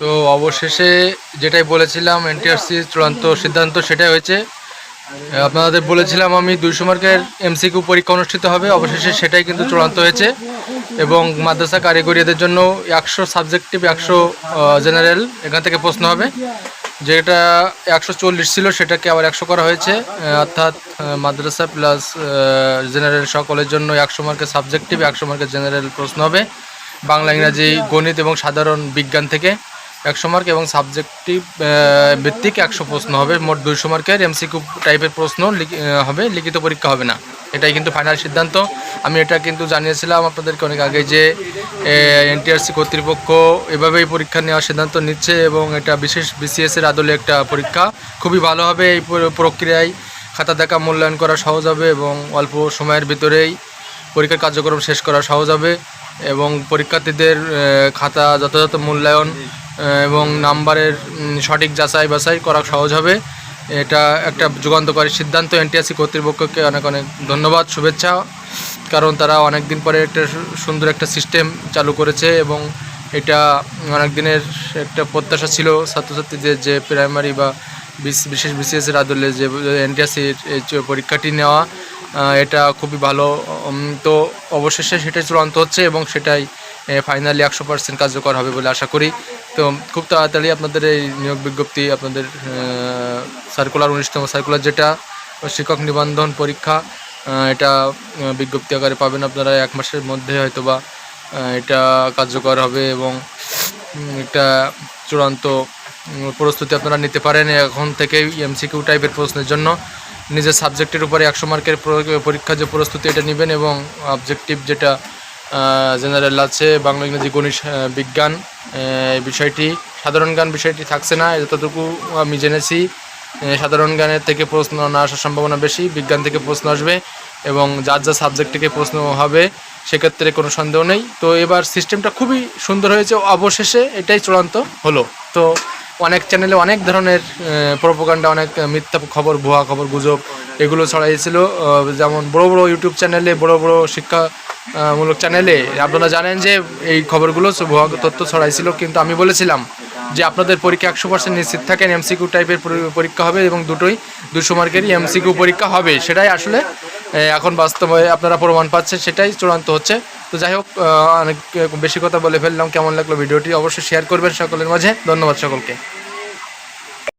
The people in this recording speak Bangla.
তো অবশেষে যেটাই বলেছিলাম, এনটিআরসি চূড়ান্ত সিদ্ধান্ত সেটাই হয়েছে। আপনাদের বলেছিলাম আমি দুইশো মার্কের এমসিকিউ পরীক্ষা অনুষ্ঠিত হবে, অবশেষে সেটাই কিন্তু চূড়ান্ত হয়েছে। এবং মাদ্রাসা কারিগরিয়াদের জন্য একশো সাবজেক্টিভ, একশো জেনারেল এখান থেকে প্রশ্ন হবে। যেটা একশো চল্লিশ ছিল, সেটাকে আবার একশো করা হয়েছে। অর্থাৎ মাদ্রাসা প্লাস জেনারেল সকলের জন্য একশো মার্কের সাবজেক্টিভ, একশো মার্কের জেনারেল প্রশ্ন হবে। বাংলা, ইংরাজি, গণিত এবং সাধারণ বিজ্ঞান থেকে। একশো মার্ক এবং সাবজেক্টিভ ভিত্তিক একশো প্রশ্ন হবে। মোট দুইশো মার্কের এমসিকিউ টাইপের প্রশ্ন হবে, লিখিত পরীক্ষা হবে না। এটাই কিন্তু ফাইনাল সিদ্ধান্ত। আমি এটা কিন্তু জানিয়েছিলাম আপনাদেরকে অনেক আগে যে এনটিআরসি কর্তৃপক্ষ এভাবেই পরীক্ষা নেওয়ার সিদ্ধান্ত নিচ্ছে এবং এটা বিশেষ বিসিএসের আদলে একটা পরীক্ষা। খুবই ভালো হবে এই প্রক্রিয়ায়। খাতা দেখা, মূল্যায়ন করা সহজ হবে এবং অল্প সময়ের ভিতরেই পরীক্ষার কার্যক্রম শেষ করা সহজ হবে এবং পরীক্ষার্থীদের খাতা যথাযথ মূল্যায়ন এবং নাম্বারের সঠিক যাচাই বাছাই করা সহজ হবে। এটা একটা যুগান্তকারী সিদ্ধান্ত। এনটিএসসি কর্তৃপক্ষকে অনেক অনেক ধন্যবাদ, শুভেচ্ছা। কারণ তারা অনেক দিন পরে একটা সুন্দর একটা সিস্টেম চালু করেছে এবং এটা অনেক দিনের একটা প্রত্যাশা ছিল। ছাত্রছাত্রীদের যে প্রাইমারি বা বিশ- বিশেষ বিসিএস এর আদলে যে এনটিএসসির পরীক্ষাটি নেওয়া এটা খুবই ভালো তো অবশেষে সেটাই চূড়ান্ত হচ্ছে এবং সেটাই ফাইনালি একশো পার্সেন্ট কার্যকর হবে বলে আশা করি। তো খুব তাড়াতাড়ি আপনাদের এই নিয়োগ বিজ্ঞপ্তি, আপনাদের সার্কুলার উনিশতম সার্কুলার যেটা, শিক্ষক নিবন্ধন পরীক্ষা এটা বিজ্ঞপ্তি আকারে পাবেন আপনারা এক মাসের মধ্যে হয়তো বা এটা কার্যকর হবে এবং এটা চূড়ান্ত প্রস্তুতি আপনারা নিতে পারেন এখন থেকেই এমসিকিউ টাইপের প্রশ্নের জন্য। নিজের সাবজেক্টের উপরে একশো মার্কের প্র- পরীক্ষার যে প্রস্তুতি, এটা নেবেন এবং অবজেক্টিভ যেটা জেনারেল আছে, বাংলা ইংরেজি গণিত বিজ্ঞান বিষয়টি, সাধারণ জ্ঞান বিষয়টি থাকছে না যতটুকু আমি জেনেছি। সাধারণ জ্ঞানের থেকে প্রশ্ন না আসার সম্ভাবনা বেশি, বিজ্ঞান থেকে প্রশ্ন আসবে এবং যার যা সাবজেক্ট থেকে প্রশ্ন হবে, সেক্ষেত্রে কোনো সন্দেহ নেই। তো এবার সিস্টেমটা খুবই সুন্দর হয়েছে, অবশেষে এটাই চূড়ান্ত হলো। তো অনেক চ্যানেলে অনেক ধরনের প্রোপাগান্ডা অনেক মিথ্যা খবর, ভুয়া খবর, গুজব, এগুলো ছড়াইছিল যেমন বড় বড় ইউটিউব চ্যানেলে বড় বড় শিক্ষা মূলক চ্যানেলে আপনারা জানেন যে এই খবরগুলো ভুয়া তথ্য ছড়াইছিল, কিন্তু আমি বলেছিলাম যে আপনাদের পরীক্ষা একশো পার্সেন্ট নিশ্চিত থাকেন এমসিকিউ টাইপের পরি- পরীক্ষা হবে এবং দুটোই দুশো মার্কেরই এমসিকিউ পরীক্ষা হবে। সেটাই আসলে এখন বাস্তবে আপনারা প্রমাণ পাচ্ছেন, সেটাই চূড়ান্ত হচ্ছে। তো যাই হোক অনেক বেশি কথা বলে ফেললাম। কেমন লাগল ভিডিওটি অবশ্যই শেয়ার করবেন সকলের মাঝে। ধন্যবাদ সকলকে।